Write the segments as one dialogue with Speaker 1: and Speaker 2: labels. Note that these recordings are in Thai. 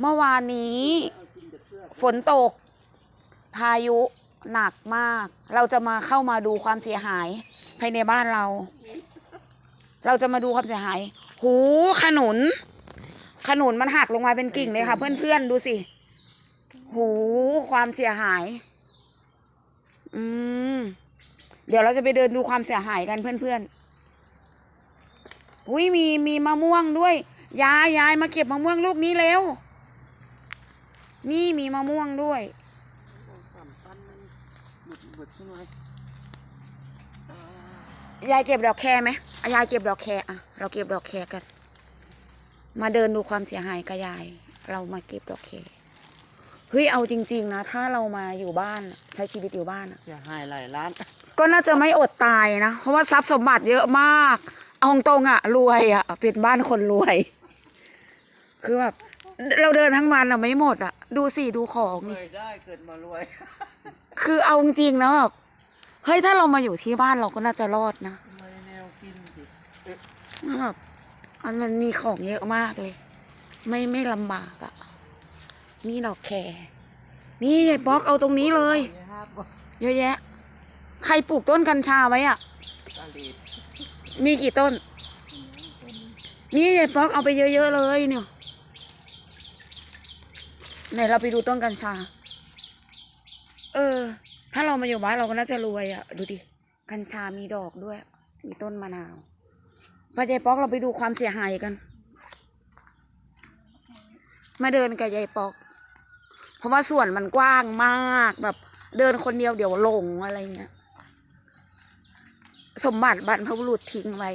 Speaker 1: เมื่อวานนี้ ฝนตก พายุหนักมาก เราจะมาเข้ามาดูความเสียหาย ภายในบ้านเรา เราจะมาดูความเสียหาย หูขนุน ขนุนมันหักลงมาเป็นกิ่งเลยค่ะ เพื่อนๆดูสิ หูความเสียหาย อืม เดี๋ยวเราจะไปเดินดูความเสียหายกันเพื่อนๆ อุ้ยมีมีมะม่วงด้วย ยายยายมาเก็บมะม่วงลูกนี้เร็ว นี่มีมะม่วงด้วย
Speaker 2: สามพันหนึ่งบุดบุดขึ้นมา
Speaker 1: ยายเก็บดอกแคไหมอะยายเก็บดอกแคอะ เราเก็บดอกแคกัน มาเดินดูความเสียหายกับยาย เรามาเก็บดอกแคเฮ้ยเอาจริง ๆ นะ ถ้าเรามาอยู่บ้านใช้ชีวิตอยู่บ้านอะ
Speaker 2: จะหายหลายล้าน
Speaker 1: ก็น่าจะไม่อดตายนะ เพราะว่าทรัพย์สมบัติเยอะมาก เอาตรงๆอะรวยอะเป็นบ้านคนรวย คือแบบ เราเดินทั้งวันอะไม่หมดอะดูสิดูของ
Speaker 2: เค
Speaker 1: นี่
Speaker 2: ยได้เกิดมารวย
Speaker 1: คือเอาจริงๆนะแบบเฮ้ยถ้าเรามาอยู่ที่บ้านเราก็น่าจะรอดนะ
Speaker 2: ไม่แนวกินสิเอ๊ะ
Speaker 1: แบบมันมันมีของเยอะมากเลย ไม่ไม่ลำบากอะ่ะ นี่ดอกแครนี่ยายป๊อกเอาตรงนี้เลย
Speaker 2: ไม่ห้าบ
Speaker 1: เยอะแยะ ใครปลูกต้นกัญชาไว้อะ่ะ
Speaker 2: ตาลีด
Speaker 1: มีกี่ต้น นี่ยายป๊อกเอาไปเยอะๆเลยเนี่ย ไหนเราไปดูต้นกัญชา เออ ถ้าเรามาอยู่บ้านเราก็น่าจะรวยอะ่ะ ดูดิ กัญชามีดอกด้วย มีต้นมะนาวพายายป๊อกเราไปดูความเสียหายกัน มาเดินกับยายป๊อก เพราะว่าสวนมันกว้างมากแบบ เดินคนเดียวเดี๋ยวหลงอะไรเงี้ย สมบัติบรรพบุรุษทิ้งไว้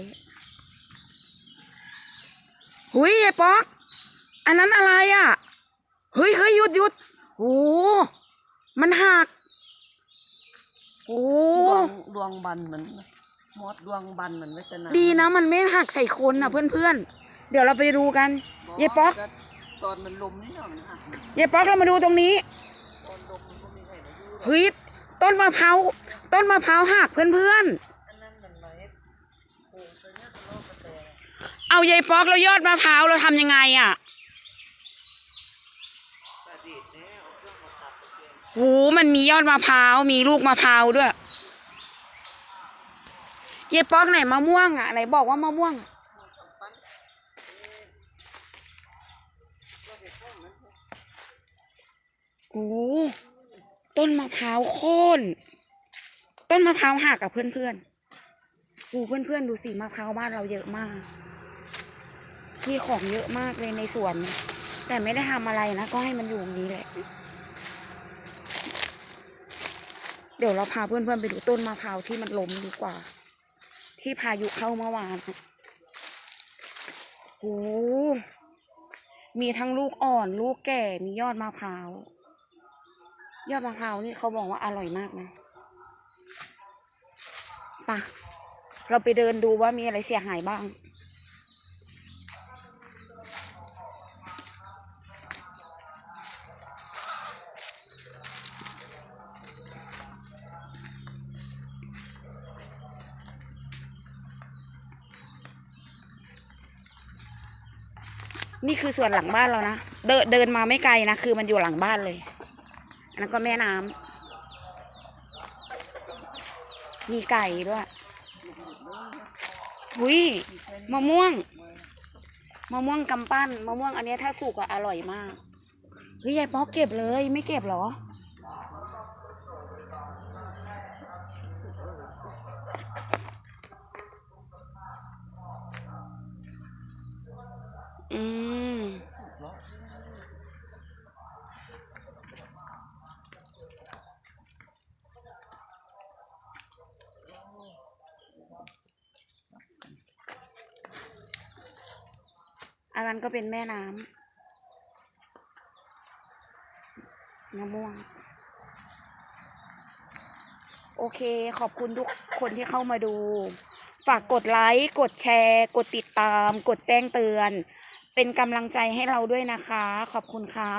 Speaker 1: หุยยายป๊อก อันนั้นอะไรอะ่ะ ฮ้ยเฮ้ยหยุดหยุดโอ้มันหักโอ้
Speaker 2: ดวงดวงบันเหมือนมอดดวงบันเหมือนไว้แต่นาน
Speaker 1: ดีนะมันไม่หักใส่คนอะเพื่อนๆเดี๋ยวเราไปดูกันยายป๊อก
Speaker 2: ตอนมันลมนี่เนาะมันหัก
Speaker 1: ยายป๊อกเรามาดูตรงนี้
Speaker 2: ตอนลมมันก็มีใครมาอยู่หรอก
Speaker 1: เฮ้ยต้นมะพร้าวต้นมะพร้าวหักเพื่อน
Speaker 2: อันนั้นมันไรโอ้ตัวเนี้ยเป็นโรคกระแต
Speaker 1: ๆเอายายป๊อกแล้วยอดมะพร้าวเราทำยังไงอะ
Speaker 2: ตาดีดเนี่ยเอาเครื่องมาตัดตะเกียง
Speaker 1: หูมันมียอดมะพร้าว มีลูกมะพร้าวด้วยเยายป๊อกไหนมะม่วงอะไหนบอกว่ามะม่วงอะ
Speaker 2: ปั้น
Speaker 1: โอ้ต้นมะพร้าวโค่น ต้นมะพร้าวหักกับเพื่อนๆโอ้เพื่อนๆดูสิมะพร้าวบ้านเราเยอะมาก มีของเยอะมากเลยในสวน แต่ไม่ได้ทำอะไรนะ ก็ให้มันอยู่ตรงนี้แหละ เดี๋ยวเราพาเพื่อนๆไปดูต้นมะพร้าวที่มันล้มดีกว่า ที่พายุเข้าเมื่อวานโอ้มีทั้งลูกอ่อนลูกแก่มียอดมะพร้าว ยอดมะพร้าวนี่เขาบอกว่าอร่อยมากนะปะเราไปเดินดูว่ามีอะไรเสียหายบ้าง นี่คือส่วนหลังบ้านเรานะ เดินเดินมาไม่ไกลนะ คือมันอยู่หลังบ้านเลย อันนั้นก็แม่น้ำ มีไก่ด้วย หุยมะม่วง มะม่วงกำปั้น มะม่วงอันนี้ถ้าสุกอะอร่อยมาก เฮ้ยยายป๊อกเก็บเลย ไม่เก็บเหรอม อันนั้นก็เป็นแม่น้ำมะม่วง โอเคขอบคุณทุกคนที่เข้ามาดู ฝากกดไลค์ กดแชร์ กดติดตาม กดแจ้งเตือน เป็นกำลังใจให้เราด้วยนะคะ ขอบคุณค่ะ